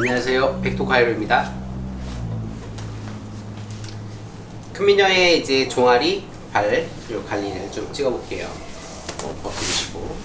안녕하세요. 백도카이로입니다. 큰미녀의 이제 종아리, 발, 관리를 좀 찍어볼게요. 어, 벗기시고.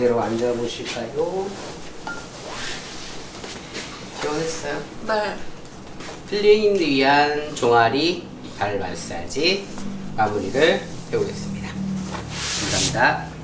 그대로 앉아보실까요? 시원했어요? 네. 필링을 위한 종아리 발 마사지 마무리를 해보겠습니다. 감사합니다.